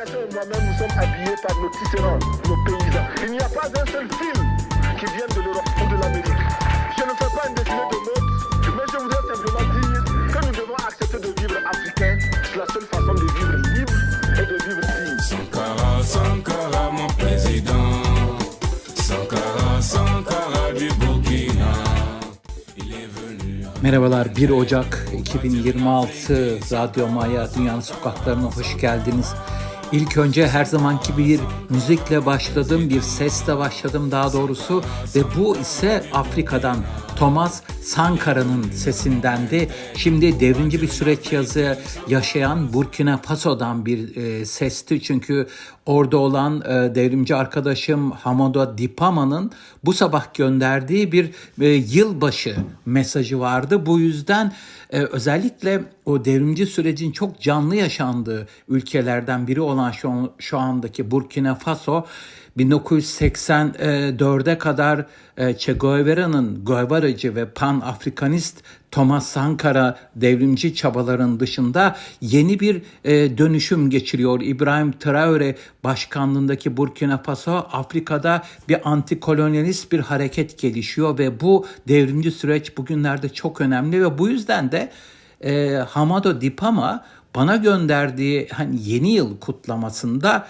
population et moi-même, nous sommes habillés par nos tisserands, nos paysans. Il n'y a pas un seul film qui vienne de l'Europe ou de l'Amérique. Je ne fais pas une dessinée de mode, mais je voudrais simplement dire que nous devons accepter de vivre africain. C'est la seule façon de vivre libre et de vivre digne. Sankara, Sankara, mon président. Sankara, Sankara du Burkina. Il est venu. Merhabalar 1 Ocak 2026 Radyo Maya Dünyanın Sokaklarına hoş geldiniz. İlk önce her zamanki bir müzikle başladım, bir sesle başladım daha doğrusu ve bu ise Afrika'dan Thomas Sankara'nın sesindendi. Şimdi devrimci bir süreç yazı yaşayan Burkina Faso'dan bir e, sesti çünkü orada olan e, devrimci arkadaşım Hamado Dipama'nın bu sabah gönderdiği bir e, yılbaşı mesajı vardı. Bu yüzden e, özellikle o devrimci sürecin çok canlı yaşandığı ülkelerden biri olan şu, şu andaki Burkina Faso 1984'e kadar e, Che Guevara'nın Guevaracı ve Pan-Afrikanist Thomas Sankara devrimci çabaların dışında yeni bir e, dönüşüm geçiriyor. İbrahim Traore başkanlığındaki Burkina Faso Afrika'da bir antikolonyalist bir hareket gelişiyor ve bu devrimci süreç bugünlerde çok önemli ve bu yüzden de e, Hamado Dipama bana gönderdiği hani yeni yıl kutlamasında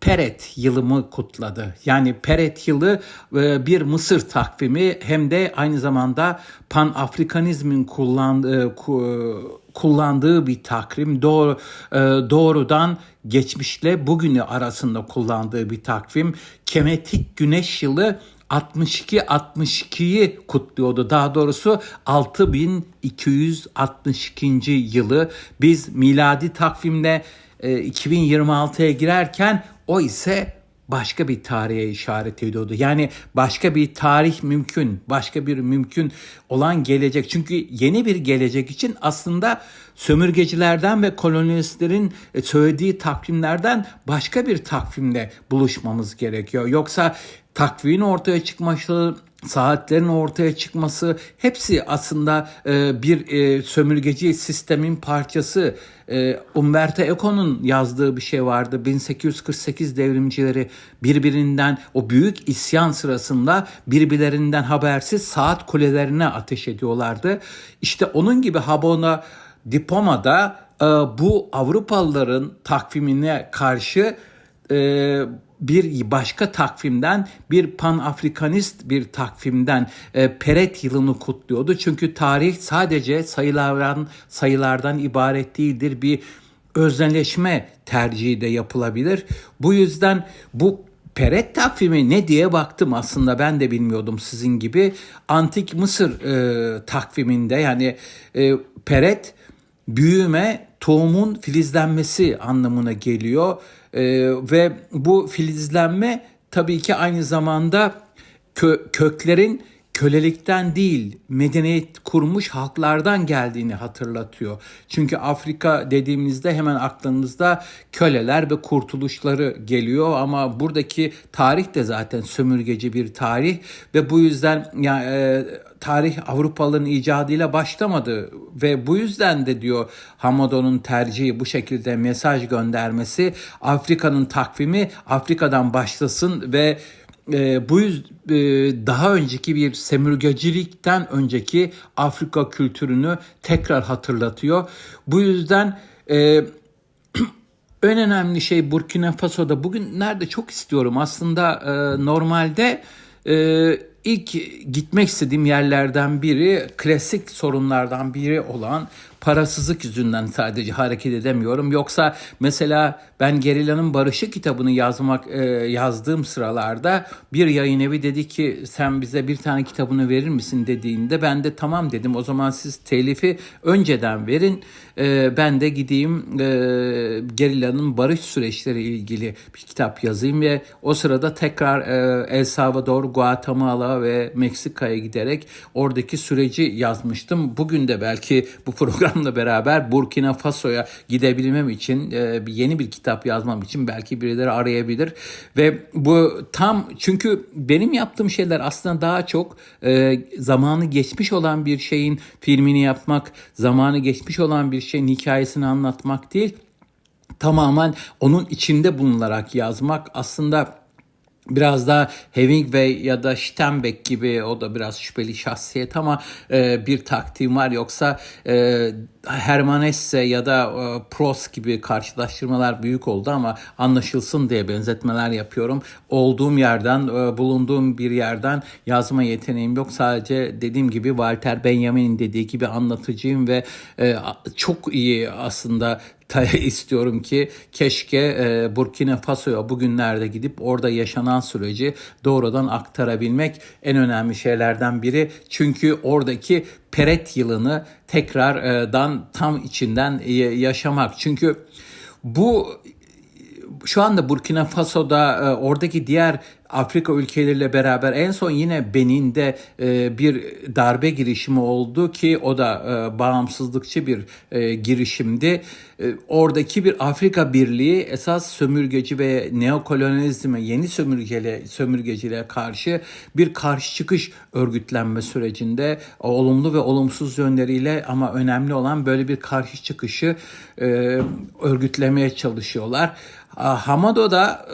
Peret yılımı kutladı. Yani Peret yılı e, bir Mısır takvimi hem de aynı zamanda Pan-Afrikanizmin kullandığı, ku- kullandığı bir takvim. Doğru, e, doğrudan geçmişle bugünü arasında kullandığı bir takvim. Kemetik Güneş Yılı 62-62'yi kutluyordu. Daha doğrusu 6262. yılı biz miladi takvimle e, 2026'ya girerken o ise başka bir tarihe işaret ediyordu. Yani başka bir tarih mümkün, başka bir mümkün olan gelecek. Çünkü yeni bir gelecek için aslında sömürgecilerden ve kolonistlerin e, söylediği takvimlerden başka bir takvimle buluşmamız gerekiyor. Yoksa takvimin ortaya çıkması, saatlerin ortaya çıkması hepsi aslında e, bir e, sömürgeci sistemin parçası. E, Umberto Eco'nun yazdığı bir şey vardı. 1848 devrimcileri birbirinden o büyük isyan sırasında birbirlerinden habersiz saat kulelerine ateş ediyorlardı. İşte onun gibi Habona Dipoma'da e, bu Avrupalıların takvimine karşı e, bir başka takvimden bir pan-afrikanist bir takvimden e, Peret yılını kutluyordu. Çünkü tarih sadece sayılardan sayılardan ibaret değildir. Bir özneleşme tercihi de yapılabilir. Bu yüzden bu Peret takvimi ne diye baktım aslında ben de bilmiyordum sizin gibi. Antik Mısır e, takviminde yani e, Peret büyüme, tohumun filizlenmesi anlamına geliyor. Ee, ve bu filizlenme tabii ki aynı zamanda kö- köklerin kölelikten değil medeniyet kurmuş halklardan geldiğini hatırlatıyor. Çünkü Afrika dediğimizde hemen aklımızda köleler ve kurtuluşları geliyor. Ama buradaki tarih de zaten sömürgeci bir tarih. Ve bu yüzden ya e, tarih Avrupalıların icadıyla başlamadı. Ve bu yüzden de diyor Hamado'nun tercihi bu şekilde mesaj göndermesi Afrika'nın takvimi Afrika'dan başlasın ve e, bu e, daha önceki bir sömürgecilikten önceki Afrika kültürünü tekrar hatırlatıyor. Bu yüzden e, en önemli şey Burkina Faso'da bugün nerede çok istiyorum aslında e, normalde e, ilk gitmek istediğim yerlerden biri klasik sorunlardan biri olan parasızlık yüzünden sadece hareket edemiyorum. Yoksa mesela ben Gerilla'nın Barışı kitabını yazmak e, yazdığım sıralarda bir yayın evi dedi ki sen bize bir tane kitabını verir misin dediğinde ben de tamam dedim. O zaman siz telifi önceden verin. E, ben de gideyim e, Gerilla'nın barış süreçleri ilgili bir kitap yazayım ve o sırada tekrar e, El Salvador, Guatemala ve Meksika'ya giderek oradaki süreci yazmıştım. Bugün de belki bu programla beraber Burkina Faso'ya gidebilmem için e, yeni bir kitap yazmam için belki birileri arayabilir. Ve bu tam çünkü benim yaptığım şeyler aslında daha çok e, zamanı geçmiş olan bir şeyin filmini yapmak, zamanı geçmiş olan bir şeyin hikayesini anlatmak değil tamamen onun içinde bulunarak yazmak. Aslında biraz daha Hemingway ya da Steinbeck gibi o da biraz şüpheli şahsiyet ama e, bir taktiğim var yoksa e, Hermann Hesse ya da e, Prost gibi karşılaştırmalar büyük oldu ama anlaşılsın diye benzetmeler yapıyorum. Olduğum yerden, e, bulunduğum bir yerden yazma yeteneğim yok. Sadece dediğim gibi Walter Benjamin'in dediği gibi anlatıcıyım ve e, çok iyi aslında istiyorum ki keşke e, Burkina Faso'ya bugünlerde gidip orada yaşanan süreci doğrudan aktarabilmek en önemli şeylerden biri. Çünkü oradaki Peret yılını tekrardan tam içinden e, yaşamak. Çünkü bu şu anda Burkina Faso'da e, oradaki diğer Afrika ülkeleriyle beraber en son yine Benin'de e, bir darbe girişimi oldu ki o da e, bağımsızlıkçı bir e, girişimdi. Oradaki bir Afrika Birliği esas sömürgeci ve neokolonyalizme yeni sömürgele, sömürgeciliğe karşı bir karşı çıkış örgütlenme sürecinde olumlu ve olumsuz yönleriyle ama önemli olan böyle bir karşı çıkışı örgütlemeye çalışıyorlar. Ah, Hamado da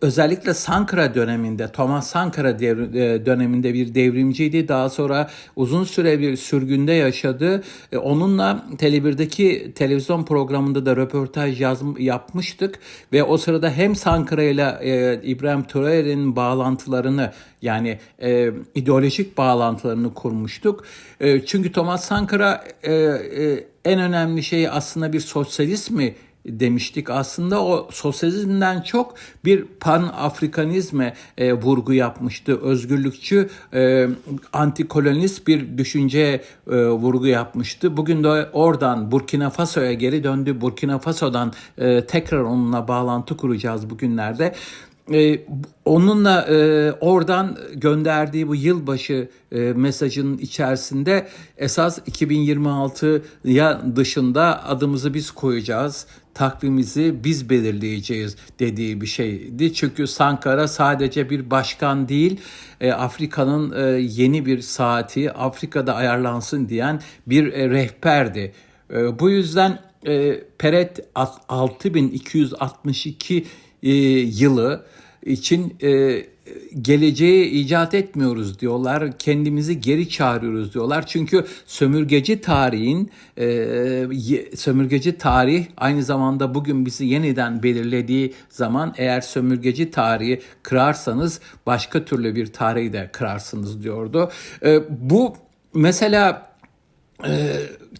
özellikle Sankara döneminde, Thomas Sankara e, döneminde bir devrimciydi. Daha sonra uzun süre bir sürgünde yaşadı. E, Onunla Tele1'deki televizyon programında da röportaj yazm- yapmıştık ve o sırada hem Sankara ile e, İbrahim Traore'nin bağlantılarını yani e, ideolojik bağlantılarını kurmuştuk. E, çünkü Thomas Sankara e, e, en önemli şey aslında bir sosyalist mi demiştik. Aslında o sosyalizmden çok bir pan Afrikanizme e, vurgu yapmıştı. Özgürlükçü, e, antikolonist bir düşünceye e, vurgu yapmıştı. Bugün de oradan Burkina Faso'ya geri döndü. Burkina Faso'dan e, tekrar onunla bağlantı kuracağız bugünlerde. E, onunla e, oradan gönderdiği bu yılbaşı e, mesajının içerisinde esas 2026'ya dışında adımızı biz koyacağız takvimimizi biz belirleyeceğiz dediği bir şeydi. Çünkü Sankara sadece bir başkan değil, e, Afrika'nın e, yeni bir saati Afrika'da ayarlansın diyen bir e, rehberdi. E, bu yüzden e, Peret 6262 e, yılı için e, geleceği icat etmiyoruz diyorlar. Kendimizi geri çağırıyoruz diyorlar. Çünkü sömürgeci tarihin e, sömürgeci tarih aynı zamanda bugün bizi yeniden belirlediği zaman eğer sömürgeci tarihi kırarsanız başka türlü bir tarihi de kırarsınız diyordu. Bu mesela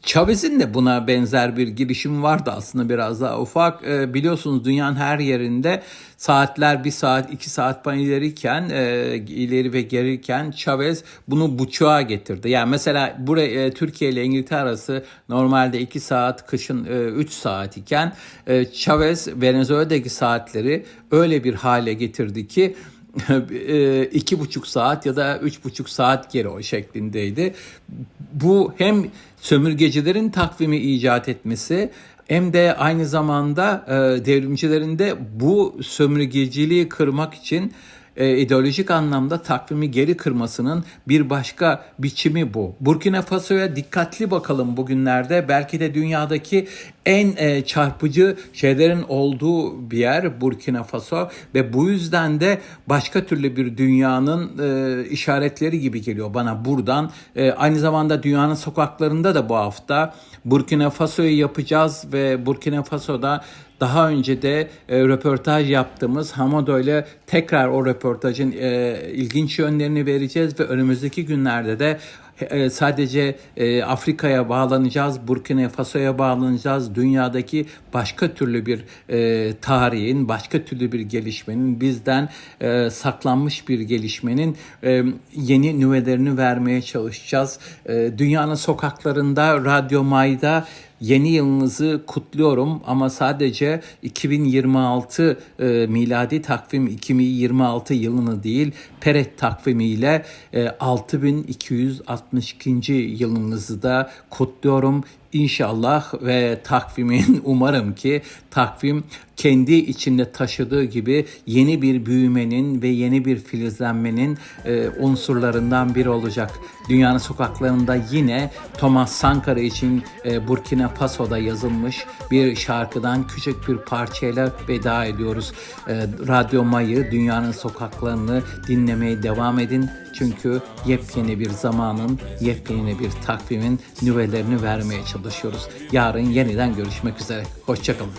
Chavez'in de buna benzer bir girişim vardı aslında biraz daha ufak. Ee, biliyorsunuz dünyanın her yerinde saatler bir saat iki saat falan ileriyken e, ileri ve geriyken Chavez bunu buçuğa getirdi. Yani mesela buraya e, Türkiye ile İngiltere arası normalde iki saat kışın e, üç saat iken e, Chavez Venezuela'daki saatleri öyle bir hale getirdi ki e, iki buçuk saat ya da üç buçuk saat geri o şeklindeydi. Bu hem sömürgecilerin takvimi icat etmesi hem de aynı zamanda e, devrimcilerin de bu sömürgeciliği kırmak için e, ideolojik anlamda takvimi geri kırmasının bir başka biçimi bu. Burkina Faso'ya dikkatli bakalım bugünlerde. Belki de dünyadaki en e, çarpıcı şeylerin olduğu bir yer Burkina Faso ve bu yüzden de başka türlü bir dünyanın e, işaretleri gibi geliyor bana buradan. E, aynı zamanda dünyanın sokaklarında da bu hafta Burkina Faso'yu yapacağız ve Burkina Faso'da daha önce de e, röportaj yaptığımız Hamado ile tekrar o röportajın e, ilginç yönlerini vereceğiz ve önümüzdeki günlerde de e, sadece e, Afrika'ya bağlanacağız, Burkina Faso'ya bağlanacağız. Dünyadaki başka türlü bir e, tarihin, başka türlü bir gelişmenin, bizden e, saklanmış bir gelişmenin e, yeni nüvelerini vermeye çalışacağız. E, dünyanın sokaklarında, Radyo May'da Yeni yılınızı kutluyorum ama sadece 2026 e, miladi takvim 2026 yılını değil Peret takvimiyle e, 6262. yılınızı da kutluyorum. İnşallah ve takvimin umarım ki takvim kendi içinde taşıdığı gibi yeni bir büyümenin ve yeni bir filizlenmenin e, unsurlarından biri olacak. Dünyanın sokaklarında yine Thomas Sankara için e, Burkina Faso'da yazılmış bir şarkıdan küçük bir parçayla veda ediyoruz. E, Radyo Mayı dünyanın sokaklarını dinlemeye devam edin. Çünkü yepyeni bir zamanın, yepyeni bir takvimin nüvelerini vermeye çalışıyoruz. Yarın yeniden görüşmek üzere. Hoşçakalın.